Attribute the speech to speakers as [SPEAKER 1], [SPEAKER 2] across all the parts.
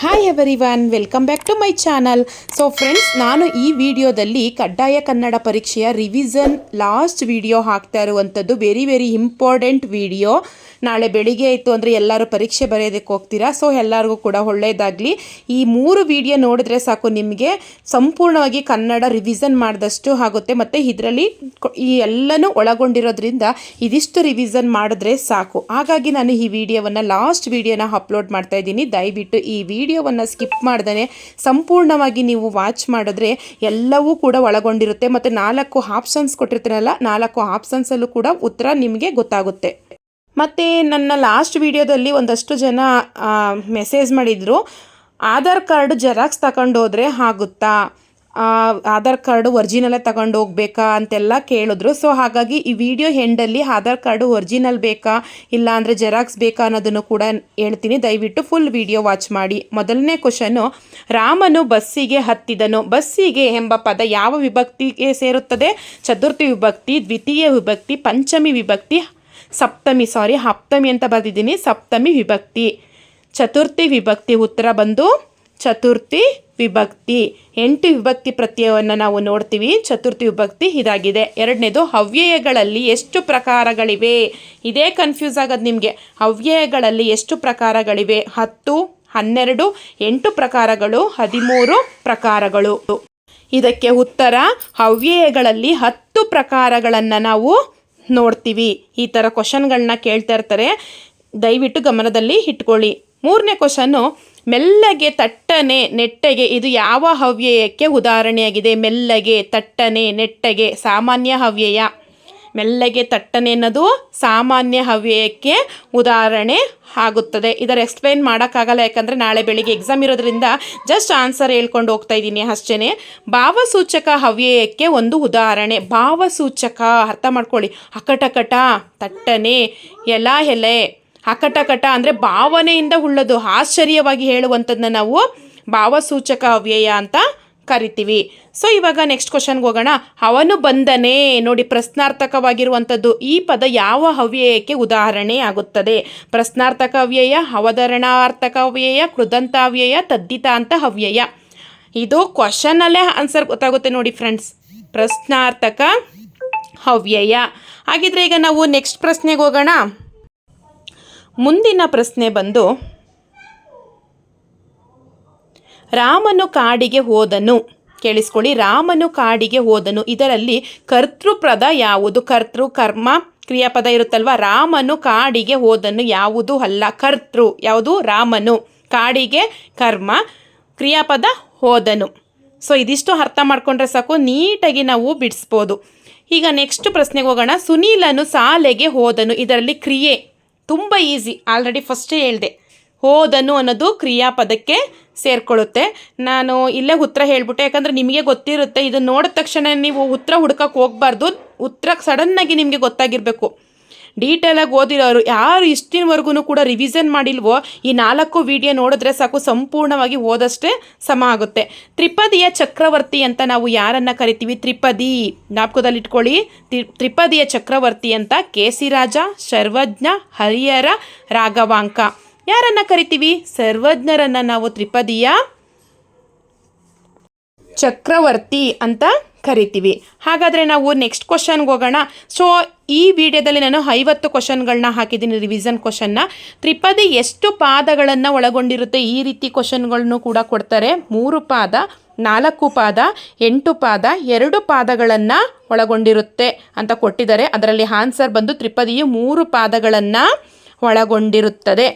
[SPEAKER 1] Hi everyone welcome back to my channel so friends ನಾನು ಈ ವಿಡಿಯೋದಲ್ಲಿ ಕಡ್ಡಾಯ ಕನ್ನಡ ಪರೀಕ್ಷೆಯ ರಿವಿಸನ್ ಲಾಸ್ಟ್ ವಿಡಿಯೋ ಹಾಕ್ತಾ ಇರುವಂಥದ್ದು. ವೆರಿ ವೆರಿ ಇಂಪಾರ್ಟೆಂಟ್ ವಿಡಿಯೋ ನಾಳೆ ಬೆಳಿಗ್ಗೆ ಆಯಿತು ಅಂದರೆ ಎಲ್ಲರೂ ಪರೀಕ್ಷೆ ಬರೆಯೋದಕ್ಕೆ ಹೋಗ್ತೀರಾ? ಸೊ ಎಲ್ಲರಿಗೂ ಕೂಡ ಒಳ್ಳೆಯದಾಗಲಿ ಈ ಮೂರು ವಿಡಿಯೋ ನೋಡಿದ್ರೆ ಸಾಕು, ನಿಮಗೆ ಸಂಪೂರ್ಣವಾಗಿ ಕನ್ನಡ ರಿವಿಸನ್ ಮಾಡಿದಷ್ಟು ಆಗುತ್ತೆ. ಮತ್ತು ಇದರಲ್ಲಿ ಈ ಎಲ್ಲನೂ ಒಳಗೊಂಡಿರೋದ್ರಿಂದ ಇದಿಷ್ಟು ರಿವಿಸನ್ ಮಾಡಿದ್ರೆ ಸಾಕು. ಹಾಗಾಗಿ ನಾನು ಈ ವಿಡಿಯೋವನ್ನು ಲಾಸ್ಟ್ ವಿಡಿಯೋನ ಅಪ್ಲೋಡ್ ಮಾಡ್ತಾ ಇದ್ದೀನಿ. ದಯವಿಟ್ಟು ಈ ವಿಡಿಯೋವನ್ನು ಸ್ಕಿಪ್ ಮಾಡ್ದೇ ಸಂಪೂರ್ಣವಾಗಿ ನೀವು ವಾಚ್ ಮಾಡಿದ್ರೆ ಎಲ್ಲವೂ ಕೂಡ ಒಳಗೊಂಡಿರುತ್ತೆ. ಮತ್ತು ನಾಲ್ಕು ಆಪ್ಷನ್ಸ್ ಕೊಟ್ಟಿರ್ತೀರಲ್ಲ ನಾಲ್ಕು ಆಪ್ಷನ್ಸಲ್ಲೂ ಕೂಡ ಉತ್ತರ ನಿಮಗೆ ಗೊತ್ತಾಗುತ್ತೆ. ಮತ್ತು ನನ್ನ ಲಾಸ್ಟ್ ವಿಡಿಯೋದಲ್ಲಿ ಒಂದಷ್ಟು ಜನ ಮೆಸೇಜ್ ಮಾಡಿದರು ಆಧಾರ್ ಕಾರ್ಡ್ ಜೆರಾಕ್ಸ್ ತಗೊಂಡು ಹೋದರೆ ಆಗುತ್ತಾ ಆಧಾರ್ ಕಾರ್ಡು ಒರಿಜಿನಲ್ಲೇ ತಗೊಂಡು ಹೋಗ್ಬೇಕಾ ಅಂತೆಲ್ಲ ಕೇಳಿದ್ರು. ಸೊ ಹಾಗಾಗಿ ಈ ವಿಡಿಯೋ ಹೆಂಡಲ್ಲಿ ಆಧಾರ್ ಕಾರ್ಡು ಒರಿಜಿನಲ್ ಬೇಕಾ? ಇಲ್ಲ ಅಂದರೆ ಜೆರಾಕ್ಸ್ ಬೇಕಾ ಅನ್ನೋದನ್ನು ಕೂಡ ಹೇಳ್ತೀನಿ. ದಯವಿಟ್ಟು ಫುಲ್ ವಿಡಿಯೋ ವಾಚ್ ಮಾಡಿ. ಮೊದಲನೇ ಕ್ವಶನ್ನು ರಾಮನು ಬಸ್ಸಿಗೆ ಹತ್ತಿದನು. ಬಸ್ಸಿಗೆ ಎಂಬ ಪದ ಯಾವ ವಿಭಕ್ತಿಗೆ ಸೇರುತ್ತದೆ? ಚತುರ್ಥಿ ವಿಭಕ್ತಿ, ದ್ವಿತೀಯ ವಿಭಕ್ತಿ, ಪಂಚಮಿ ವಿಭಕ್ತಿ ಸಪ್ತಮಿ ಸಾರಿ ಹಪ್ತಮಿ ಅಂತ ಬರೆದಿದ್ದೀನಿ. ಸಪ್ತಮಿ ವಿಭಕ್ತಿ. ಚತುರ್ಥಿ ವಿಭಕ್ತಿ ಉತ್ತರ ಬಂದು ಚತುರ್ಥಿ ವಿಭಕ್ತಿ. ಎಂಟು ವಿಭಕ್ತಿ ಪ್ರತ್ಯಯವನ್ನು ನಾವು ನೋಡ್ತೀವಿ. ಚತುರ್ಥಿ ವಿಭಕ್ತಿ ಇದಾಗಿದೆ. ಎರಡನೇದು ಹವ್ಯಯಗಳಲ್ಲಿ ಎಷ್ಟು ಪ್ರಕಾರಗಳಿವೆ? ಇದೇ ಕನ್ಫ್ಯೂಸ್ ಆಗೋದು ನಿಮಗೆ. ಹವ್ಯಯಗಳಲ್ಲಿ ಎಷ್ಟು ಪ್ರಕಾರಗಳಿವೆ? ಹತ್ತು, ಹನ್ನೆರಡು, ಎಂಟು ಪ್ರಕಾರಗಳು, ಹದಿಮೂರು ಪ್ರಕಾರಗಳು. ಇದಕ್ಕೆ ಉತ್ತರ ಹವ್ಯಯಗಳಲ್ಲಿ ಹತ್ತು ಪ್ರಕಾರಗಳನ್ನು ನಾವು ನೋಡ್ತೀವಿ. ಈ ಥರ ಕ್ವಶನ್ಗಳನ್ನ ಕೇಳ್ತಾ ಇರ್ತಾರೆ. ದಯವಿಟ್ಟು ಗಮನದಲ್ಲಿ ಇಟ್ಕೊಳ್ಳಿ. ಮೂರನೇ ಕ್ವಶನ್ನು ಮೆಲ್ಲಗೆ ತಟ್ಟನೆ ನೆಟ್ಟಗೆ, ಇದು ಯಾವ ಹವ್ಯಯಕ್ಕೆ ಉದಾಹರಣೆಯಾಗಿದೆ? ಮೆಲ್ಲಗೆ, ತಟ್ಟನೆ ನೆಟ್ಟಗೆ, ಸಾಮಾನ್ಯ ಅವ್ಯಯ ಮೆಲ್ಲಗೆ ತಟ್ಟನೆ ಅನ್ನೋದು ಸಾಮಾನ್ಯ ಹವ್ಯಕ್ಕೆ ಉದಾಹರಣೆ ಆಗುತ್ತದೆ. ಇದರ ಎಕ್ಸ್ಪ್ಲೈನ್ ಮಾಡೋಕ್ಕಾಗಲ್ಲ, ಯಾಕಂದರೆ ನಾಳೆ ಬೆಳಿಗ್ಗೆ ಎಕ್ಸಾಮ್ ಇರೋದ್ರಿಂದ ಜಸ್ಟ್ ಆನ್ಸರ್ ಹೇಳ್ಕೊಂಡು ಹೋಗ್ತಾ ಇದ್ದೀನಿ ಅಷ್ಟೇ ಭಾವಸೂಚಕ ಹವ್ಯಕ್ಕೆ ಒಂದು ಉದಾಹರಣೆ. ಭಾವಸೂಚಕ, ಅರ್ಥ ಮಾಡ್ಕೊಳ್ಳಿ. ಅಕಟಕಟ, ತಟ್ಟನೆ, ಎಲ ಎಲೆ. ಅಕಟಕಟ ಅಂದರೆ ಭಾವನೆಯಿಂದ ಉಳ್ಳದು, ಆಶ್ಚರ್ಯವಾಗಿ ಹೇಳುವಂಥದ್ದನ್ನ ನಾವು ಭಾವಸೂಚಕ ಅವ್ಯಯ ಅಂತ ಕರಿತೀವಿ. ಸೊ ಇವಾಗ ನೆಕ್ಸ್ಟ್ ಕ್ವಶನ್ಗೆ ಹೋಗೋಣ. ಅವನು ಬಂದನೇ ನೋಡಿ ಪ್ರಶ್ನಾರ್ಥಕವಾಗಿರುವಂಥದ್ದು ಈ ಪದ ಯಾವ ಹವ್ಯಯಕ್ಕೆ ಉದಾಹರಣೆ ಆಗುತ್ತದೆ? ಪ್ರಶ್ನಾರ್ಥಕ ಅವ್ಯಯ ಅವಧರಣಾರ್ಥಕ ಅವ್ಯಯ ಕೃದಂತಾವ್ಯಯ ತದ್ದಿತಾಂತ ಹವ್ಯಯ. ಇದು ಕ್ವಶನಲ್ಲೇ ಆನ್ಸರ್ ಗೊತ್ತಾಗುತ್ತೆ ನೋಡಿ ಫ್ರೆಂಡ್ಸ್ ಪ್ರಶ್ನಾರ್ಥಕ ಹವ್ಯಯ. ಹಾಗಿದ್ರೆ ಈಗ ನಾವು ನೆಕ್ಸ್ಟ್ ಪ್ರಶ್ನೆಗೆ ಹೋಗೋಣ. ಮುಂದಿನ ಪ್ರಶ್ನೆ ಬಂದು ರಾಮನು ಕಾಡಿಗೆ ಹೋದನು. ಕೇಳಿಸ್ಕೊಳ್ಳಿ, ರಾಮನು ಕಾಡಿಗೆ ಹೋದನು. ಇದರಲ್ಲಿ ಕರ್ತೃಪದ ಯಾವುದು? ಕರ್ತೃ, ಕರ್ಮ, ಕ್ರಿಯಾಪದ ಇರುತ್ತಲ್ವ? ರಾಮನು ಕಾಡಿಗೆ ಹೋದನು. ಯಾವುದು ಅಲ್ಲ, ಕರ್ತೃ. ಯಾವುದು? ರಾಮನು. ಕಾಡಿಗೆ ಕರ್ಮ, ಕ್ರಿಯಾಪದ ಹೋದನು. ಸೊ, ಇದಿಷ್ಟು ಅರ್ಥ ಮಾಡ್ಕೊಂಡ್ರೆ ಸಾಕು. ನೀಟಾಗಿ ನಾವು ಬಿಡಿಸ್ಬೋದು. ಈಗ ನೆಕ್ಸ್ಟ್ ಪ್ರಶ್ನೆಗೆ ಹೋಗೋಣ. ಸುನೀಲನು ಶಾಲೆಗೆ ಹೋದನು. ಇದರಲ್ಲಿ ಕ್ರಿಯೆ. ತುಂಬ ಈಸಿ ಆಲ್ರೆಡಿ ಫಸ್ಟೇ ಹೇಳಿದೆ. ಹೋದನು ಅನ್ನೋದು ಕ್ರಿಯಾಪದಕ್ಕೆ ಸೇರ್ಕೊಳ್ಳುತ್ತೆ. ನಾನು ಇಲ್ಲೇ ಉತ್ತರ ಹೇಳ್ಬಿಟ್ಟೆ, ಯಾಕಂದರೆ ನಿಮಗೆ ಗೊತ್ತಿರುತ್ತೆ, ಇದನ್ನು ನೋಡಿದ ತಕ್ಷಣ ನೀವು ಉತ್ತರ ಹುಡ್ಕಕ್ಕೆ ಹೋಗಬಾರ್ದು. ಉತ್ತರ ಸಡನ್ನಾಗಿ ನಿಮಗೆ ಗೊತ್ತಾಗಿರಬೇಕು. ಡೀಟೇಲಾಗಿ ಓದಿರೋರು ಯಾರು ಇಷ್ಟಿನವರೆಗೂ ಕೂಡ ರಿವಿಷನ್ ಮಾಡಿಲ್ವೋ, ಈ ನಾಲ್ಕು ವಿಡಿಯೋ ನೋಡಿದ್ರೆ ಸಾಕು ಸಂಪೂರ್ಣವಾಗಿ ಓದಷ್ಟೇ ಸಮ ಆಗುತ್ತೆ. ತ್ರಿಪದಿಯ ಚಕ್ರವರ್ತಿ ಅಂತ ನಾವು ಯಾರನ್ನು ಕರಿತೀವಿ? ತ್ರಿಪದಿ. ಜ್ಞಾಪಕದಲ್ಲಿ ಇಟ್ಕೊಳ್ಳಿ. ತ್ರಿ, ತ್ರಿಪದಿಯ ಚಕ್ರವರ್ತಿ ಅಂತ ಕೇಸಿರಾಜ ಸರ್ವಜ್ಞ, ಹರಿಹರ, ರಾಘವಾಂಕ. ಯಾರನ್ನು ಕರಿತೀವಿ? ಸರ್ವಜ್ಞರನ್ನು ನಾವು ತ್ರಿಪದಿಯ? ಚಕ್ರವರ್ತಿ ಅಂತ ಕರಿತೀವಿ. ಹಾಗಾದರೆ ನಾವು ನೆಕ್ಸ್ಟ್ ಕ್ವಶನ್ಗೆ ಹೋಗೋಣ. ಸೊ ಈ ವಿಡಿಯೋದಲ್ಲಿ ನಾನು ಐವತ್ತು ಕ್ವಶನ್ಗಳನ್ನ ಹಾಕಿದ್ದೀನಿ ರಿವಿಸನ್ ಕ್ವಶನ್ನ ತ್ರಿಪದಿ ಎಷ್ಟು ಪಾದಗಳನ್ನು ಒಳಗೊಂಡಿರುತ್ತೆ? ಈ ರೀತಿ ಕ್ವಶನ್ಗಳನ್ನು ಕೂಡ ಕೊಡ್ತಾರೆ. ಮೂರು ಪಾದ, ನಾಲ್ಕು ಪಾದ, ಎಂಟು ಪಾದ, ಎರಡು ಪಾದಗಳನ್ನು ಒಳಗೊಂಡಿರುತ್ತೆ ಅಂತ ಕೊಟ್ಟಿದ್ದಾರೆ. ಅದರಲ್ಲಿ ಆನ್ಸರ್ ಬಂದು ತ್ರಿಪದಿಯು ಮೂರು ಪಾದಗಳನ್ನು ಒಳಗೊಂಡಿರುತ್ತದೆ.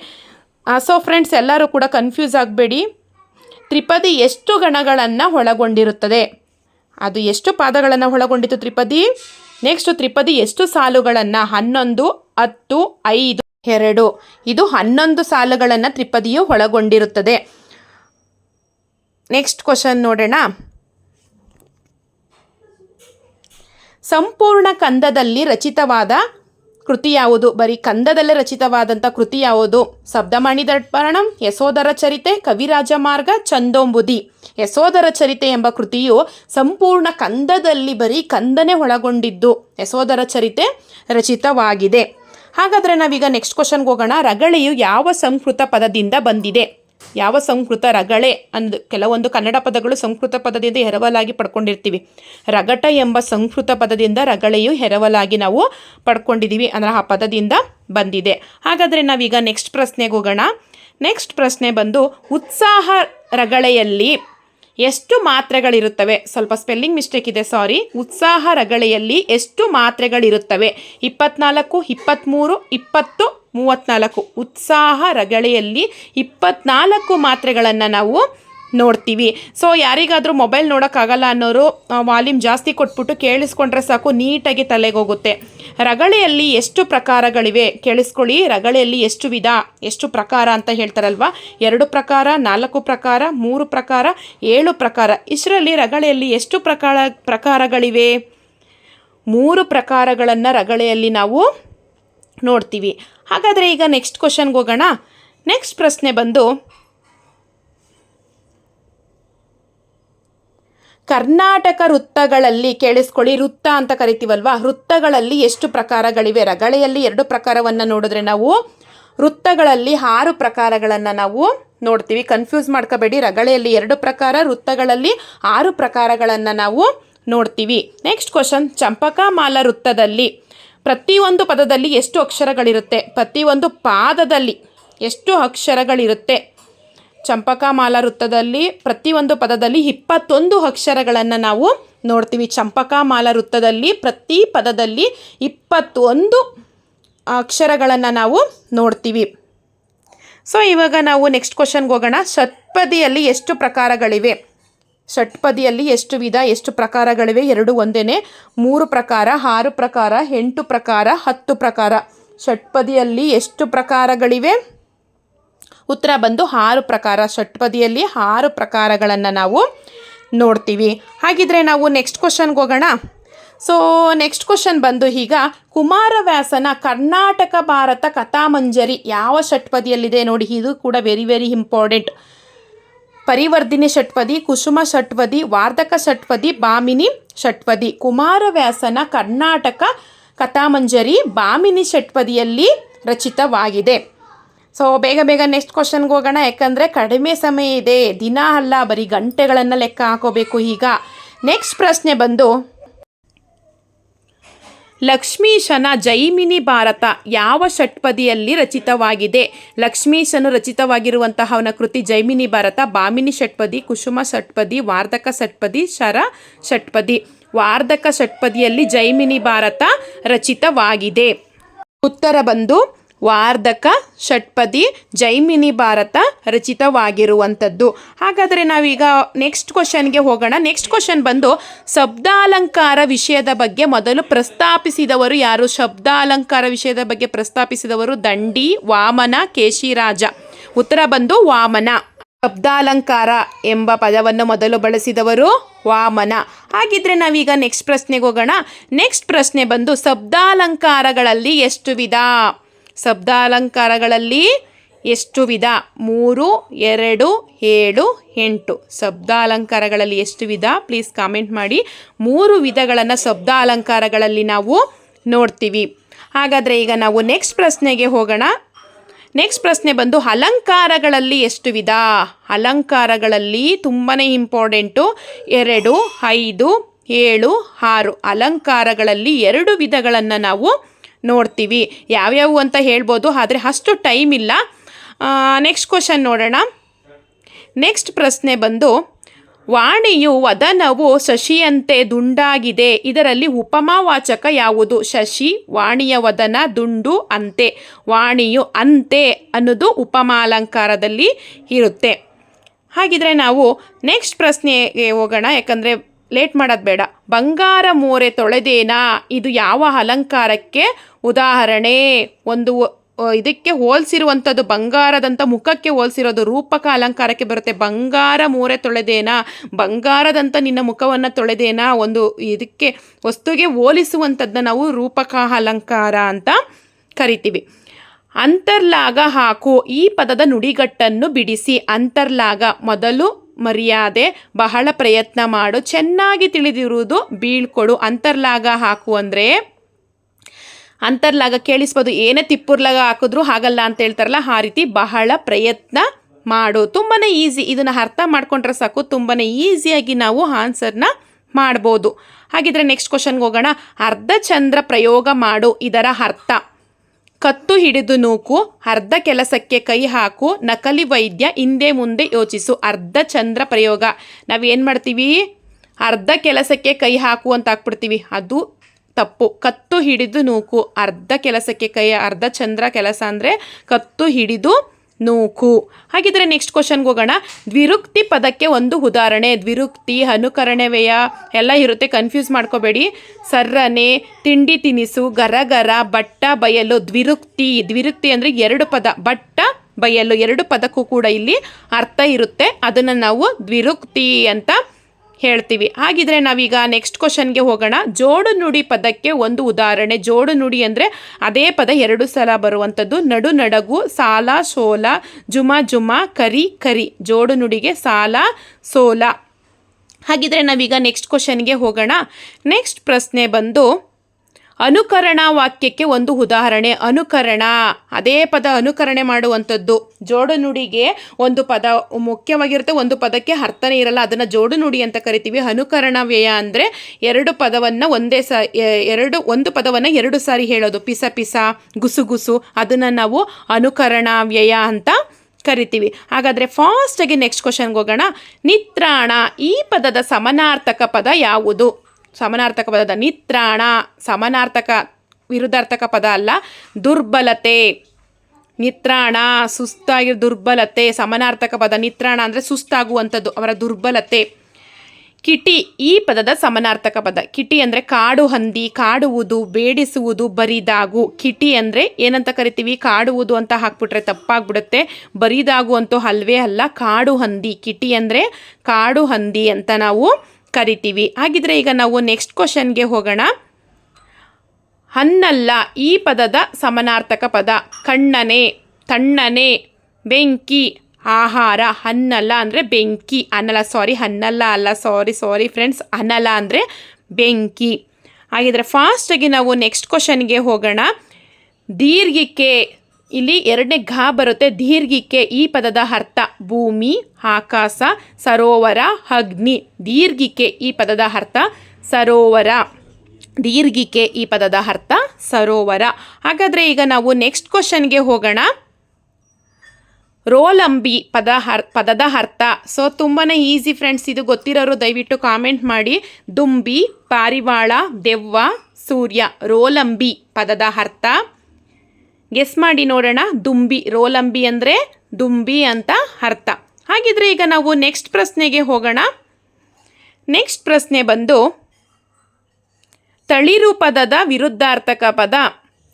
[SPEAKER 1] ಸೊ ಫ್ರೆಂಡ್ಸ್ ಎಲ್ಲರೂ ಕೂಡ ಕನ್ಫ್ಯೂಸ್ ಆಗಬೇಡಿ. ತ್ರಿಪದಿ ಎಷ್ಟು ಗಣಗಳನ್ನು ಒಳಗೊಂಡಿರುತ್ತದೆ? ಅದು ಎಷ್ಟು ಪಾದಗಳನ್ನು ಒಳಗೊಂಡಿತ್ತು ತ್ರಿಪದಿ? ನೆಕ್ಸ್ಟ್ ತ್ರಿಪದಿ ಎಷ್ಟು ಸಾಲುಗಳನ್ನು? ಹನ್ನೊಂದು, ಹತ್ತು, ಐದು, ಎರಡು. ಇದು ಹನ್ನೊಂದು ಸಾಲುಗಳನ್ನು ತ್ರಿಪದಿಯು ಒಳಗೊಂಡಿರುತ್ತದೆ. ನೆಕ್ಸ್ಟ್ ಕ್ವಶನ್ ನೋಡೋಣ. ಸಂಪೂರ್ಣ ಕಂದದಲ್ಲಿ ರಚಿತವಾದ ಕೃತಿ ಯಾವುದು? ಬರೀ ಕಂದದಲ್ಲೇ ರಚಿತವಾದಂಥ ಕೃತಿ ಯಾವುದು? ಶಬ್ದಮಣಿ ದರ್ಪಣಂ, ಯಶೋಧರ ಚರಿತೆ, ಕವಿರಾಜ ಮಾರ್ಗ ಚಂದೋಂಬುದಿ ಯಶೋಧರ ಚರಿತೆ ಎಂಬ ಕೃತಿಯು ಸಂಪೂರ್ಣ ಕಂದದಲ್ಲಿ ಬರೀ ಕಂದನೇ ಒಳಗೊಂಡಿದ್ದು. ಯಶೋಧರ ಚರಿತೆ ರಚಿತವಾಗಿದೆ. ಹಾಗಾದರೆ ನಾವೀಗ ನೆಕ್ಸ್ಟ್ ಕ್ವಶನ್ಗೆ ಹೋಗೋಣ. ರಗಳೆಯು ಯಾವ ಸಂಸ್ಕೃತ ಪದದಿಂದ ಬಂದಿದೆ? ಯಾವ ಸಂಸ್ಕೃತ ರಗಳೆ ಅಂದು ಕೆಲವೊಂದು ಕನ್ನಡ ಪದಗಳು ಸಂಸ್ಕೃತ ಪದದಿಂದ ಎರವಲಾಗಿ ಪಡ್ಕೊಂಡಿರ್ತೀವಿ. ರಗಟ ಎಂಬ ಸಂಸ್ಕೃತ ಪದದಿಂದ ರಗಳೆಯು ಎರವಲಾಗಿ ನಾವು ಪಡ್ಕೊಂಡಿದ್ದೀವಿ ಅಂದರೆ ಆ ಪದದಿಂದ ಬಂದಿದೆ. ಹಾಗಾದರೆ ನಾವೀಗ ನೆಕ್ಸ್ಟ್ ಪ್ರಶ್ನೆಗೆ ಹೋಗೋಣ. ನೆಕ್ಸ್ಟ್ ಪ್ರಶ್ನೆ ಬಂದು, ಉತ್ಸಾಹ ರಗಳೆಯಲ್ಲಿ ಎಷ್ಟು ಮಾತ್ರೆಗಳಿರುತ್ತವೆ? ಸ್ವಲ್ಪ ಸ್ಪೆಲ್ಲಿಂಗ್ ಮಿಸ್ಟೇಕ್ ಇದೆ ಸಾರಿ ಉತ್ಸಾಹ ರಗಳೆಯಲ್ಲಿ ಎಷ್ಟು ಮಾತ್ರೆಗಳಿರುತ್ತವೆ? ಇಪ್ಪತ್ನಾಲ್ಕು ಇಪ್ಪತ್ತ್ಮೂರು ಇಪ್ಪತ್ತು ಮೂವತ್ತ್ನಾಲ್ಕು ಉತ್ಸಾಹ ರಗಳೆಯಲ್ಲಿ ಇಪ್ಪತ್ನಾಲ್ಕು ಮಾತ್ರೆಗಳನ್ನು ನಾವು ನೋಡ್ತೀವಿ. ಸೊ ಯಾರಿಗಾದರೂ ಮೊಬೈಲ್ ನೋಡೋಕ್ಕಾಗಲ್ಲ ಅನ್ನೋರು ವಾಲ್ಯೂಮ್ ಜಾಸ್ತಿ ಕೊಟ್ಬಿಟ್ಟು ಕೇಳಿಸ್ಕೊಂಡ್ರೆ ಸಾಕು, ನೀಟಾಗಿ ತಲೆಗೆ ಹೋಗುತ್ತೆ ರಗಳೆಯಲ್ಲಿ ಎಷ್ಟು ಪ್ರಕಾರಗಳಿವೆ? ಕೇಳಿಸ್ಕೊಳ್ಳಿ. ರಗಳೆಯಲ್ಲಿ ಎಷ್ಟು ವಿಧ, ಎಷ್ಟು ಪ್ರಕಾರ ಅಂತ ಹೇಳ್ತಾರಲ್ವ? ಎರಡು ಪ್ರಕಾರ, ನಾಲ್ಕು ಪ್ರಕಾರ, ಮೂರು ಪ್ರಕಾರ, ಏಳು ಪ್ರಕಾರ. ಇಷ್ಟರಲ್ಲಿ ರಗಳೆಯಲ್ಲಿ ಎಷ್ಟು ಪ್ರಕಾರ, ಪ್ರಕಾರಗಳಿವೆ? ಮೂರು ಪ್ರಕಾರಗಳನ್ನು ರಗಳೆಯಲ್ಲಿ ನಾವು ನೋಡ್ತೀವಿ. ಹಾಗಾದರೆ ಈಗ ನೆಕ್ಸ್ಟ್ ಕ್ವಶನ್ಗೆ ಹೋಗೋಣ. ನೆಕ್ಸ್ಟ್ ಪ್ರಶ್ನೆ ಬಂದು ಕರ್ನಾಟಕ ವೃತ್ತಗಳಲ್ಲಿ ಕೇಳಿಸ್ಕೊಳ್ಳಿ, ವೃತ್ತ ಅಂತ ಕರಿತೀವಲ್ವಾ? ವೃತ್ತಗಳಲ್ಲಿ ಎಷ್ಟು ಪ್ರಕಾರಗಳಿವೆ? ರಗಳೆಯಲ್ಲಿ ಎರಡು ಪ್ರಕಾರವನ್ನು ನೋಡಿದ್ರೆ ನಾವು ವೃತ್ತಗಳಲ್ಲಿ ಆರು ಪ್ರಕಾರಗಳನ್ನು ನಾವು ನೋಡ್ತೀವಿ. ಕನ್ಫ್ಯೂಸ್ ಮಾಡ್ಕೋಬೇಡಿ. ರಗಳೆಯಲ್ಲಿ ಎರಡು ಪ್ರಕಾರ, ವೃತ್ತಗಳಲ್ಲಿ ಆರು ಪ್ರಕಾರಗಳನ್ನು ನಾವು ನೋಡ್ತೀವಿ. ನೆಕ್ಸ್ಟ್ ಕ್ವಶನ್ ಚಂಪಕಮಾಲ ವೃತ್ತದಲ್ಲಿ ಪ್ರತಿಯೊಂದು ಪದದಲ್ಲಿ ಎಷ್ಟು ಅಕ್ಷರಗಳಿರುತ್ತೆ? ಪ್ರತಿಯೊಂದು ಪಾದದಲ್ಲಿ ಎಷ್ಟು ಅಕ್ಷರಗಳಿರುತ್ತೆ? ಚಂಪಕಮಾಲ ವೃತ್ತದಲ್ಲಿ ಪ್ರತಿಯೊಂದು ಪದದಲ್ಲಿ ಇಪ್ಪತ್ತೊಂದು ಅಕ್ಷರಗಳನ್ನು ನಾವು ನೋಡ್ತೀವಿ. ಚಂಪಕಮಾಲ ವೃತ್ತದಲ್ಲಿ ಪ್ರತಿ ಪದದಲ್ಲಿ ಇಪ್ಪತ್ತೊಂದು ಅಕ್ಷರಗಳನ್ನು ನಾವು ನೋಡ್ತೀವಿ. ಸೊ ಇವಾಗ ನಾವು ನೆಕ್ಸ್ಟ್ ಕ್ವಶನ್ಗೆ ಹೋಗೋಣ. ಷಟ್ಪದಿಯಲ್ಲಿ ಎಷ್ಟು ಪ್ರಕಾರಗಳಿವೆ? ಷಟ್ಪದಿಯಲ್ಲಿ ಎಷ್ಟು ವಿಧ, ಎಷ್ಟು ಪ್ರಕಾರಗಳಿವೆ? ಎರಡು ಒಂದೇ ಮೂರು ಪ್ರಕಾರ, ಆರು ಪ್ರಕಾರ, ಎಂಟು ಪ್ರಕಾರ, ಹತ್ತು ಪ್ರಕಾರ. ಷಟ್ಪದಿಯಲ್ಲಿ ಎಷ್ಟು ಪ್ರಕಾರಗಳಿವೆ? ಉತ್ತರ ಬಂದು ಆರು ಪ್ರಕಾರ, ಷಟ್ಪದಿಯಲ್ಲಿ ಆರು ಪ್ರಕಾರಗಳನ್ನು ನಾವು ನೋಡ್ತೀವಿ. ಹಾಗಿದ್ರೆ ನಾವು ನೆಕ್ಸ್ಟ್ ಕ್ವಶನ್ಗೆ ಹೋಗೋಣ. ಸೊ ನೆಕ್ಸ್ಟ್ ಕ್ವಶನ್ ಬಂದು ಈಗ ಕುಮಾರವ್ಯಾಸನ ಕರ್ನಾಟಕ ಭಾರತ ಕಥಾಮಂಜರಿ ಯಾವ ಷಟ್ಪದಿಯಲ್ಲಿದೆ ನೋಡಿ, ಇದು ಕೂಡ ವೆರಿ ವೆರಿ ಇಂಪಾರ್ಟೆಂಟ್ ಪರಿವರ್ಧಿನಿ ಷಟ್ಪದಿ, ಕುಸುಮ ಷಟ್ಪದಿ, ವಾರ್ಧಕ ಷಟ್ಪದಿ, ಬಾಮಿನಿ ಷಟ್ಪದಿ. ಕುಮಾರವ್ಯಾಸನ ಕರ್ನಾಟಕ ಕಥಾಮಂಜರಿ ಬಾಮಿನಿ ಷಟ್ಪದಿಯಲ್ಲಿ ರಚಿತವಾಗಿದೆ. ಸೊ ಬೇಗ ಬೇಗ ನೆಕ್ಸ್ಟ್ ಕ್ವಶನ್ಗೆ ಹೋಗೋಣ. ಯಾಕಂದರೆ ಕಡಿಮೆ ಸಮಯ ಇದೆ. ದಿನ ಅಲ್ಲ, ಬರೀ ಗಂಟೆಗಳನ್ನು ಲೆಕ್ಕ ಹಾಕೋಬೇಕು ಈಗ. ನೆಕ್ಸ್ಟ್ ಪ್ರಶ್ನೆ ಬಂದು, ಲಕ್ಷ್ಮೀಶನ ಜೈಮಿನಿ ಭಾರತ ಯಾವ ಷಟ್ಪದಿಯಲ್ಲಿ ರಚಿತವಾಗಿದೆ? ಲಕ್ಷ್ಮೀಶನು ರಚಿತವಾಗಿರುವಂತಹ ಅವನ ಕೃತಿ ಜೈಮಿನಿ ಭಾರತ, ಬಾಮಿನಿ ಷಟ್ಪದಿ, ಕುಸುಮ ಷಟ್ಪದಿ, ವಾರ್ಧಕ ಷಟ್ಪದಿ, ಶರ ಷಟ್ಪದಿ. ವಾರ್ಧಕ ಷಟ್ಪದಿಯಲ್ಲಿ ಜೈಮಿನಿ ಭಾರತ ರಚಿತವಾಗಿದೆ. ಉತ್ತರ ಬಂದು ವಾರ್ಧಕ, ಷಟ್ಪದಿ, ಜೈಮಿನಿ ಭಾರತ ರಚಿತವಾಗಿರುವಂಥದ್ದು. ಹಾಗಾದರೆ ನಾವೀಗ ನೆಕ್ಸ್ಟ್ ಕ್ವಶನ್ಗೆ ಹೋಗೋಣ. ನೆಕ್ಸ್ಟ್ ಕ್ವಶನ್ ಬಂದು ಶಬ್ದಾಲಂಕಾರ ವಿಷಯದ ಬಗ್ಗೆ ಮೊದಲು ಪ್ರಸ್ತಾಪಿಸಿದವರು ಯಾರು? ಶಬ್ದಾಲಂಕಾರ ವಿಷಯದ ಬಗ್ಗೆ ಪ್ರಸ್ತಾಪಿಸಿದವರು ದಂಡಿ, ವಾಮನ, ಕೇಶಿರಾಜ. ಉತ್ತರ ಬಂದು ವಾಮನ. ಶಬ್ದಾಲಂಕಾರ ಎಂಬ ಪದವನ್ನು ಮೊದಲು ಬಳಸಿದವರು ವಾಮನ. ಹಾಗಿದ್ರೆ ನಾವೀಗ ನೆಕ್ಸ್ಟ್ ಪ್ರಶ್ನೆಗೆ ಹೋಗೋಣ. ನೆಕ್ಸ್ಟ್ ಪ್ರಶ್ನೆ ಬಂದು ಶಬ್ದಾಲಂಕಾರಗಳಲ್ಲಿ ಎಷ್ಟು ವಿಧ? ಶಬ್ದಾಲಂಕಾರಗಳಲ್ಲಿ ಎಷ್ಟು ವಿಧ? ಮೂರು, ಎರಡು, ಏಳು, ಎಂಟು. ಶಬ್ದಾಲಂಕಾರಗಳಲ್ಲಿ ಎಷ್ಟು ವಿಧ? ಪ್ಲೀಸ್ ಕಾಮೆಂಟ್ ಮಾಡಿ. ಮೂರು ವಿಧಗಳನ್ನು ಶಬ್ದಾಲಂಕಾರಗಳಲ್ಲಿ ನಾವು ನೋಡ್ತೀವಿ. ಹಾಗಾದರೆ ಈಗ ನಾವು ನೆಕ್ಸ್ಟ್ ಪ್ರಶ್ನೆಗೆ ಹೋಗೋಣ. ನೆಕ್ಸ್ಟ್ ಪ್ರಶ್ನೆ ಬಂದು, ಅಲಂಕಾರಗಳಲ್ಲಿ ಎಷ್ಟು ವಿಧ? ಅಲಂಕಾರಗಳಲ್ಲಿ ತುಂಬಾ ಇಂಪಾರ್ಟೆಂಟು. ಎರಡು, ಐದು, ಏಳು, ಆರು. ಅಲಂಕಾರಗಳಲ್ಲಿ ಎರಡು ವಿಧಗಳನ್ನು ನಾವು ನೋಡ್ತೀವಿ. ಯಾವ್ಯಾವು ಅಂತ ಹೇಳ್ಬೋದು, ಆದರೆ ಅಷ್ಟು ಟೈಮ್ ಇಲ್ಲ. ನೆಕ್ಸ್ಟ್ ಕ್ವಶನ್ ನೋಡೋಣ. ನೆಕ್ಸ್ಟ್ ಪ್ರಶ್ನೆ ಬಂದು, ವಾಣಿಯು ವದನವು ಶಶಿಯಂತೆ ದುಂಡಾಗಿದೆ. ಇದರಲ್ಲಿ ಉಪಮಾವಾಚಕ ಯಾವುದು? ಶಶಿ, ವಾಣಿಯ ವದನ, ದುಂಡು, ಅಂತೆ. ವಾಣಿಯು ಅಂತೆ ಅನ್ನೋದು ಉಪಮಾಲಂಕಾರದಲ್ಲಿ ಇರುತ್ತೆ. ಹಾಗಿದ್ರೆ ನಾವು ನೆಕ್ಸ್ಟ್ ಪ್ರಶ್ನೆಗೆ ಹೋಗೋಣ. ಯಾಕಂದರೆ ಲೇಟ್ ಮಾಡೋದು ಬೇಡ. ಬಂಗಾರ ಮೋರೆ ತೊಳೆದೇನಾ? ಇದು ಯಾವ ಅಲಂಕಾರಕ್ಕೆ? ಉದಾಹರಣೆ, ಒಂದು ಇದಕ್ಕೆ ಹೋಲಿಸಿರುವಂಥದ್ದು ಬಂಗಾರದಂಥ ಮುಖಕ್ಕೆ ಹೋಲಿಸಿರೋದು ರೂಪಕ ಅಲಂಕಾರಕ್ಕೆ ಬರುತ್ತೆ. ಬಂಗಾರ ಮೂರೆ ತೊಳೆದೇನಾ? ಬಂಗಾರದಂಥ ನಿನ್ನ ಮುಖವನ್ನು ತೊಳೆದೇನಾ? ಒಂದು ಇದಕ್ಕೆ ವಸ್ತುಗೆ ಹೋಲಿಸುವಂಥದ್ದನ್ನ ನಾವು ರೂಪಕ ಅಲಂಕಾರ ಅಂತ ಕರಿತೀವಿ. ಅಂತರ್ಲಾಗ ಹಾಕು. ಈ ಪದದ ನುಡಿಗಟ್ಟನ್ನು ಬಿಡಿಸಿ. ಅಂತರ್ಲಾಗ ಮೊದಲು ಮರ್ಯಾದೆ, ಬಹಳ ಪ್ರಯತ್ನ ಮಾಡು, ಚೆನ್ನಾಗಿ ತಿಳಿದಿರುವುದು ಬೀಳ್ಕೊಡು, ಅಂತರ್ಲಾಗ ಹಾಕು ಅಂದರೆ ಅಂತರ್ಲಾಗ ಕೇಳಿಸ್ಬೋದು, ಏನೇ ತಿಪ್ಪುರ್ಲಾಗ ಹಾಕಿದ್ರು ಹಾಗಲ್ಲ ಅಂತ ಹೇಳ್ತಾರಲ್ಲ, ಆ ರೀತಿ ಬಹಳ ಪ್ರಯತ್ನ ಮಾಡು. ತುಂಬಾ ಈಸಿ, ಇದನ್ನು ಅರ್ಥ ಮಾಡ್ಕೊಂಡ್ರೆ ಸಾಕು ತುಂಬಾ ಈಸಿಯಾಗಿ ನಾವು ಆನ್ಸರ್ನ ಮಾಡ್ಬೋದು. ಹಾಗಿದ್ರೆ ನೆಕ್ಸ್ಟ್ ಕ್ವಶನ್ಗೆ ಹೋಗೋಣ. ಅರ್ಧ ಚಂದ್ರ ಪ್ರಯೋಗ ಮಾಡು, ಇದರ ಅರ್ಥ. ಕತ್ತು ಹಿಡಿದು ನೂಕು, ಅರ್ಧ ಕೆಲಸಕ್ಕೆ ಕೈ ಹಾಕು, ನಕಲಿ ವೈದ್ಯ ಹಿಂದೆ ಮುಂದೆ ಯೋಚಿಸು. ಅರ್ಧ ಚಂದ್ರ ಪ್ರಯೋಗ. ನಾವೇನು ಮಾಡ್ತೀವಿ? ಅರ್ಧ ಕೆಲಸಕ್ಕೆ ಕೈ ಹಾಕು ಅಂತ ಹಾಕ್ಬಿಡ್ತೀವಿ. ಅದು ತಪ್ಪು. ಕತ್ತು ಹಿಡಿದು ನೂಕು. ಅರ್ಧ ಕೆಲಸಕ್ಕೆ ಕೈ, ಅರ್ಧ ಚಂದ್ರ ಕೆಲಸ ಅಂದರೆ ಕತ್ತು ಹಿಡಿದು ನೂಕು. ಹಾಗಿದ್ರೆ ನೆಕ್ಸ್ಟ್ ಕ್ವಶನ್ಗೆ ಹೋಗೋಣ. ದ್ವಿರುಕ್ತಿ ಪದಕ್ಕೆ ಒಂದು ಉದಾಹರಣೆ. ದ್ವಿರುಕ್ತಿ ಅನುಕರಣೆ ವ್ಯಯ ಎಲ್ಲ ಇರುತ್ತೆ ಕನ್ಫ್ಯೂಸ್ ಮಾಡ್ಕೋಬೇಡಿ. ಸರ್ರನೆ, ತಿಂಡಿ ತಿನಿಸು, ಗರಗರ, ಬಟ್ಟ, ಬಯಲು. ದ್ವಿರುಕ್ತಿ ದ್ವಿರುಕ್ತಿ ಅಂದರೆ ಎರಡು ಪದ. ಬಟ್ಟ, ಬಯಲು. ಎರಡು ಪದಕ್ಕೂ ಕೂಡ ಇಲ್ಲಿ ಅರ್ಥ ಇರುತ್ತೆ. ಅದನ್ನು ನಾವು ದ್ವಿರುಕ್ತಿ ಅಂತ ಹೇಳ್ತೀವಿ. ಹಾಗಿದ್ರೆ ನಾವೀಗ ನೆಕ್ಸ್ಟ್ ಕ್ವಶನ್ಗೆ ಹೋಗೋಣ. ಜೋಡು ನುಡಿ ಪದಕ್ಕೆ ಒಂದು ಉದಾಹರಣೆ. ಜೋಡು ನುಡಿ ಅಂದರೆ ಅದೇ ಪದ ಎರಡು ಸಲ ಬರುವಂಥದ್ದು ನಡು ನಡಗು, ಸಾಲ, ಸೋಲ, ಜುಮ ಜುಮ, ಕರಿ ಕರಿ. ಜೋಡು ನುಡಿಗೆ ಸಾಲ, ಸೋಲ. ಹಾಗಿದ್ರೆ ನಾವೀಗ ನೆಕ್ಸ್ಟ್ ಕ್ವಶನ್ಗೆ ಹೋಗೋಣ. ನೆಕ್ಸ್ಟ್ ಪ್ರಶ್ನೆ ಬಂದು ಅನುಕರಣ ವಾಕ್ಯಕ್ಕೆ ಒಂದು ಉದಾಹರಣೆ. ಅನುಕರಣ. ಅದೇ ಪದ ಅನುಕರಣೆ ಮಾಡುವಂಥದ್ದು. ಜೋಡು ನುಡಿಗೆ ಒಂದು ಪದ ಮುಖ್ಯವಾಗಿರುತ್ತೆ. ಒಂದು ಪದಕ್ಕೆ ಅರ್ಥನೇ ಇರಲ್ಲ. ಅದನ್ನು ಜೋಡು ನುಡಿ ಅಂತ ಕರಿತೀವಿ. ಅನುಕರಣ ವ್ಯಯ ಅಂದರೆ ಎರಡು ಪದವನ್ನು ಒಂದೇ ಸ ಎರಡು, ಒಂದು ಪದವನ್ನು ಎರಡು ಸಾರಿ ಹೇಳೋದು. ಪಿಸ ಪಿಸ, ಗುಸು ಗುಸು. ಅದನ್ನು ನಾವು ಅನುಕರಣ ವ್ಯಯ ಅಂತ ಕರಿತೀವಿ. ಹಾಗಾದರೆ ಫಾಸ್ಟಾಗಿ ನೆಕ್ಸ್ಟ್ ಕ್ವಶನ್ಗೆ ಹೋಗೋಣ. ನಿತ್ರಾಣ ಈ ಪದದ ಸಮನಾರ್ಥಕ ಪದ ಯಾವುದು? ಸಮನಾರ್ಥಕ ಪದದ ನಿತ್ರಾಣ, ಸಮನಾರ್ಥಕ, ವಿರುದ್ಧಾರ್ಥಕ ಪದ ಅಲ್ಲ. ದುರ್ಬಲತೆ. ನಿತ್ರಾಣ, ಸುಸ್ತಾಗಿ ದುರ್ಬಲತೆ. ಸಮನಾರ್ಥಕ ಪದ ನಿತ್ರಾಣ ಅಂದರೆ ಸುಸ್ತಾಗುವಂಥದ್ದು, ಅವರ ದುರ್ಬಲತೆ. ಕಿಟಿ ಈ ಪದದ ಸಮನಾರ್ಥಕ ಪದ. ಕಿಟಿ ಅಂದರೆ ಕಾಡು ಹಂದಿ, ಕಾಡುವುದು, ಬೇಡಿಸುವುದು, ಬರಿದಾಗು. ಕಿಟಿ ಅಂದರೆ ಏನಂತ ಕರಿತೀವಿ? ಕಾಡುವುದು ಅಂತ ಹಾಕ್ಬಿಟ್ರೆ ತಪ್ಪಾಗ್ಬಿಡುತ್ತೆ. ಬರಿದಾಗು ಅಂತೂ ಅಲ್ವೇ ಅಲ್ಲ, ಕಾಡು ಹಂದಿ. ಕಿಟಿ ಅಂದರೆ ಕಾಡು ಹಂದಿ ಅಂತ ನಾವು ಕರಿತೀವಿ. ಹಾಗಿದ್ರೆ ಈಗ ನಾವು ನೆಕ್ಸ್ಟ್ ಕ್ವಶನ್ಗೆ ಹೋಗೋಣ. ಹನ್ನಲ್ಲ ಈ ಪದದ ಸಮನಾರ್ಥಕ ಪದ. ಕಣ್ಣನೆ, ತಣ್ಣನೆ, ಬೆಂಕಿ, ಆಹಾರ. ಹನ್ನಲ್ಲ ಅಂದರೆ ಬೆಂಕಿ. ಅನ್ನಲ್ಲ ಸಾರಿ ಹನ್ನಲ್ಲ ಅಲ್ಲ ಸಾರಿ ಸಾರಿ ಫ್ರೆಂಡ್ಸ್ ಅನಲ ಅಂದರೆ ಬೆಂಕಿ. ಹಾಗಿದ್ರೆ ಫಾಸ್ಟಾಗಿ ನಾವು ನೆಕ್ಸ್ಟ್ ಕ್ವಶನ್ಗೆ ಹೋಗೋಣ. ದೀರ್ಘಿಕೆ ಇಲ್ಲಿ ಎರಡನೇ ಘ ಬರುತ್ತೆ ದೀರ್ಘಿಕೆ, ಈ ಪದದ ಅರ್ಥ ಭೂಮಿ, ಆಕಾಶ, ಸರೋವರ, ಅಗ್ನಿ. ದೀರ್ಘಿಕೆ, ಈ ಪದದ ಅರ್ಥ ಸರೋವರ. ದೀರ್ಘಿಕೆ, ಈ ಪದದ ಅರ್ಥ ಸರೋವರ. ಹಾಗಾದರೆ ಈಗ ನಾವು ನೆಕ್ಸ್ಟ್ ಕ್ವಶನ್ಗೆ ಹೋಗೋಣ. ರೋಲಂಬಿ ಪದ ಹರ್ ಪದದ ಅರ್ಥ. ಸೊ ತುಂಬಾ ಈಸಿ ಫ್ರೆಂಡ್ಸ್ ಇದು ಗೊತ್ತಿರೋರು ದಯವಿಟ್ಟು ಕಾಮೆಂಟ್ ಮಾಡಿ. ದುಂಬಿ, ಪಾರಿವಾಳ, ದೆವ್ವ, ಸೂರ್ಯ. ರೋಲಂಬಿ ಪದದ ಅರ್ಥ ಗೆಸ್ ಮಾಡಿ ನೋಡೋಣ. ದುಂಬಿ, ರೋಲಂಬಿ ಅಂದರೆ ದುಂಬಿ ಅಂತ ಅರ್ಥ. ಹಾಗಿದ್ರೆ ಈಗ ನಾವು ನೆಕ್ಸ್ಟ್ ಪ್ರಶ್ನೆಗೆ ಹೋಗೋಣ. ನೆಕ್ಸ್ಟ್ ಪ್ರಶ್ನೆ ಬಂದು, ತಳಿರು ಪದದ ವಿರುದ್ಧಾರ್ಥಕ ಪದ.